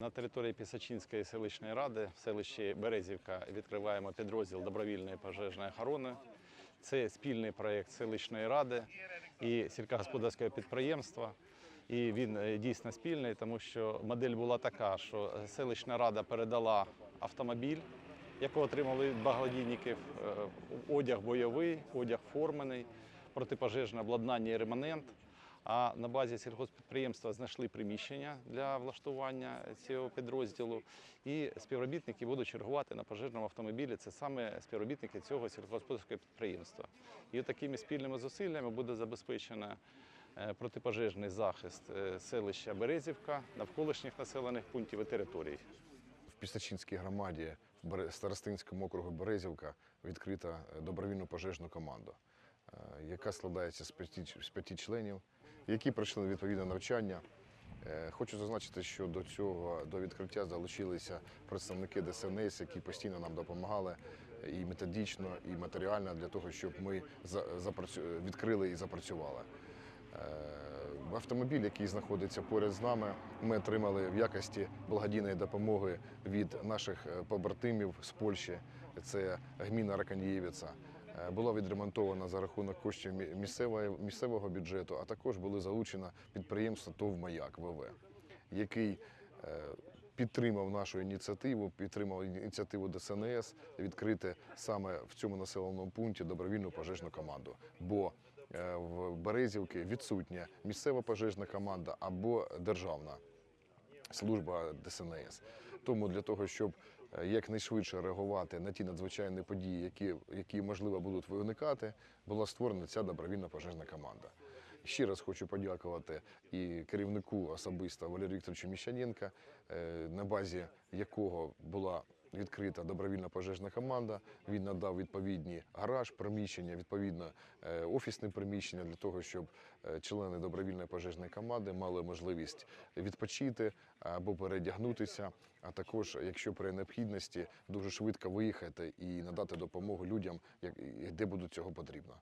На території Пісачинської селищної ради в селищі Березівка відкриваємо підрозділ добровільної пожежної охорони. Це спільний проєкт селищної ради і сільськогосподарського підприємства. І він е, дійсно спільний, тому що модель була така, що селищна рада передала автомобіль, якого отримали від благодійників, е, одяг бойовий, одяг формений, протипожежне обладнання і ремонент. А на базі сільгоспідприємства знайшли приміщення для влаштування цього підрозділу. І співробітники будуть чергувати на пожежному автомобілі. Це саме співробітники цього сільськогосподарського підприємства. І такими спільними зусиллями буде забезпечено е, протипожежний захист е, селища Березівка, навколишніх населених пунктів і територій. В Пістачинській громаді в Старостинському округу Березівка відкрита е, добровільну пожежну команду, яка складається з п'яти членів, які пройшли відповідне навчання. Е, Хочу зазначити, що до цього до відкриття залучилися представники ДСНС, які постійно нам допомагали і методично, і матеріально для того, щоб ми відкрили і запрацювали. Е, Автомобіль, який знаходиться поряд з нами, ми отримали в якості благодійної допомоги від наших е, побратимів з Польщі. Це гміна Раканієвіца. Е, Була відремонтована за рахунок коштів місцевого бюджету, а також були залучено підприємство ТОВ Маяк ВВ, який е, підтримав нашу ініціативу, підтримав ініціативу ДСНС відкрити саме в цьому населеному пункті добровільну пожежну команду. Бо е, в Березівці відсутня місцева пожежна команда або державна служба ДСНС. Тому для того, щоб якнайшвидше реагувати на ті надзвичайні події, які, які можливо будуть виникати, була створена ця добровільна пожежна команда. Ще раз хочу подякувати і керівнику особисто Валерію Вікторовичу Міщаненка, е, на базі якого була відкрита добровільна пожежна команда. Він надав відповідні гараж, приміщення, відповідно е, офісне приміщення для того, щоб е, члени добровільної пожежної команди мали можливість відпочити або передягнутися, а також, якщо при необхідності, дуже швидко виїхати і надати допомогу людям, де будуть цього потрібно.